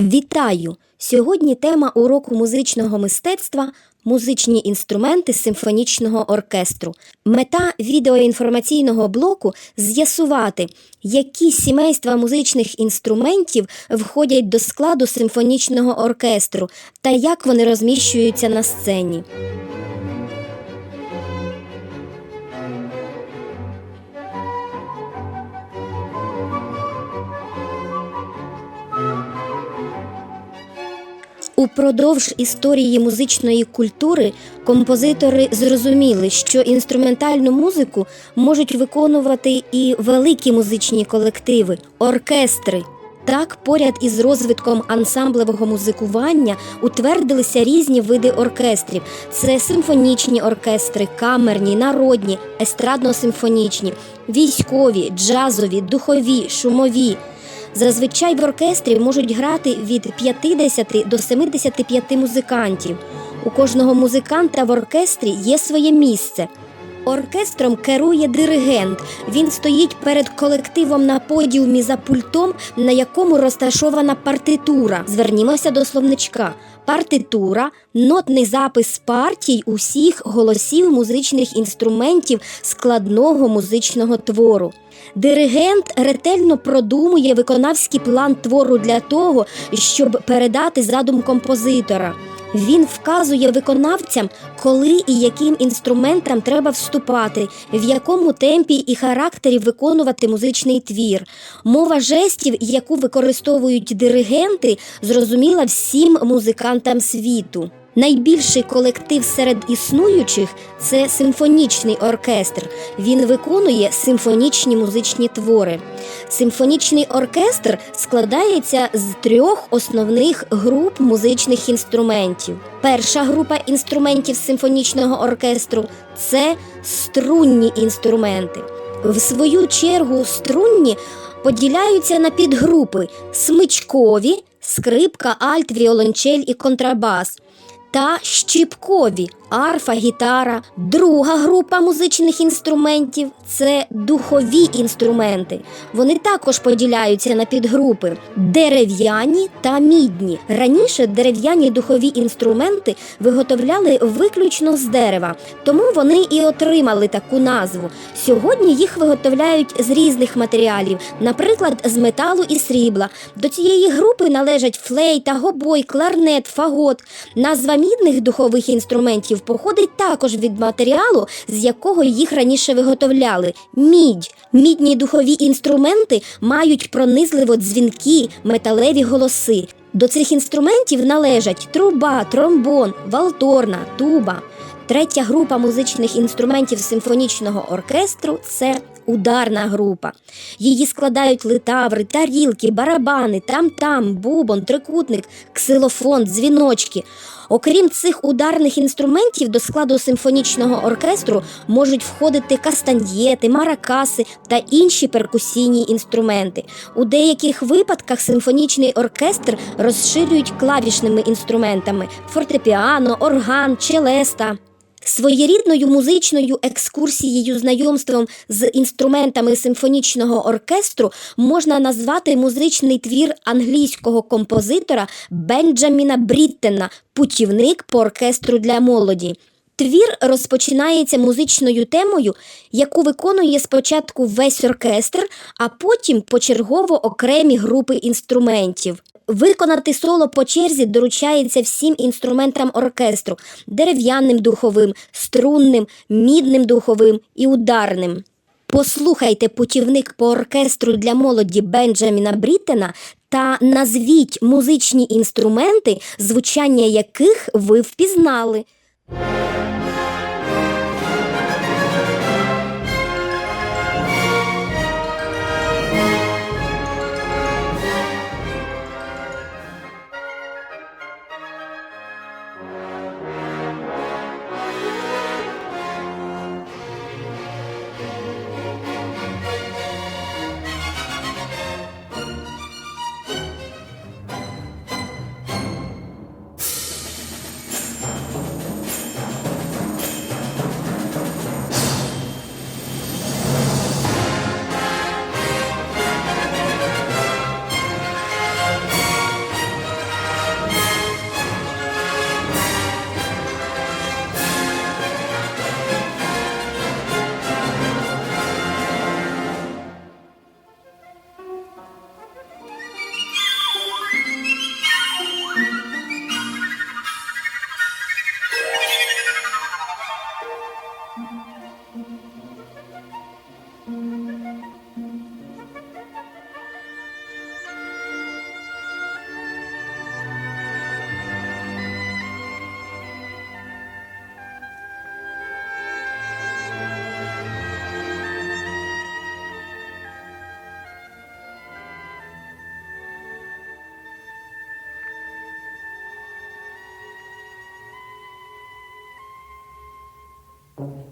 Вітаю! Сьогодні тема уроку музичного мистецтва музичні інструменти симфонічного оркестру. Мета відеоінформаційного блоку з'ясувати, які сімейства музичних інструментів входять до складу симфонічного оркестру та як вони розміщуються на сцені. Упродовж історії музичної культури композитори зрозуміли, що інструментальну музику можуть виконувати і великі музичні колективи, оркестри. Так, поряд із розвитком ансамблевого музикування утвердилися різні види оркестрів: це симфонічні оркестри, камерні, народні, естрадно-симфонічні, військові, джазові, духові, шумові. Зазвичай в оркестрі можуть грати від 50 до 75 музикантів. У кожного музиканта в оркестрі є своє місце. Оркестром керує диригент. Він стоїть перед колективом на подіумі за пультом, на якому розташована партитура. Звернімося до словничка. Партитура нотний запис партій усіх голосів музичних інструментів складного музичного твору. Диригент ретельно продумує виконавський план твору для того, щоб передати задум композитора. Він вказує виконавцям, коли і яким інструментам треба вступати, в якому темпі і характері виконувати музичний твір. Мова жестів, яку використовують диригенти, зрозуміла всім музикантам світу. Найбільший колектив серед існуючих це симфонічний оркестр. Він виконує симфонічні музичні твори. Симфонічний оркестр складається з трьох основних груп музичних інструментів. Перша група інструментів симфонічного оркестру це струнні інструменти. В свою чергу струнні поділяються на підгрупи смичкові, скрипка, альт, віолончель і контрабас та щіпкові арфа, гітара. Друга група музичних інструментів це духові інструменти. Вони також поділяються на підгрупи дерев'яні та мідні. Раніше дерев'яні духові інструменти виготовляли виключно з дерева, тому вони і отримали таку назву. Сьогодні їх виготовляють з різних матеріалів, наприклад, з металу і срібла. До цієї групи належать флейта, гобой, кларнет, фагот. Назва мідних духових інструментів походить також від матеріалу, з якого їх раніше виготовляли мідь. Мідні духові інструменти мають пронизливо дзвінки, металеві голоси. До цих інструментів належать труба, тромбон, валторна, туба. Третя група музичних інструментів симфонічного оркестру це ударна група. Її складають литаври, тарілки, барабани, там-там, бубон, трикутник, ксилофон, дзвіночки. Окрім цих ударних інструментів, до складу симфонічного оркестру можуть входити кастаньєти, маракаси та інші перкусійні інструменти. У деяких випадках симфонічний оркестр розширюють клавішними інструментами: фортепіано, орган, челеста. Своєрідною музичною екскурсією знайомством з інструментами симфонічного оркестру можна назвати музичний твір англійського композитора Бенджаміна Бріттена Путівник по оркестру для молоді. Твір розпочинається музичною темою, яку виконує спочатку весь оркестр, а потім почергово окремі групи інструментів. Виконати соло по черзі доручається всім інструментам оркестру дерев'яним духовим, струнним, мідним духовим і ударним. Послухайте путівник по оркестру для молоді Бенджаміна Бріттена та назвіть музичні інструменти, звучання яких ви впізнали. Thank mm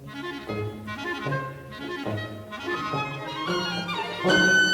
-hmm. you. Thank you.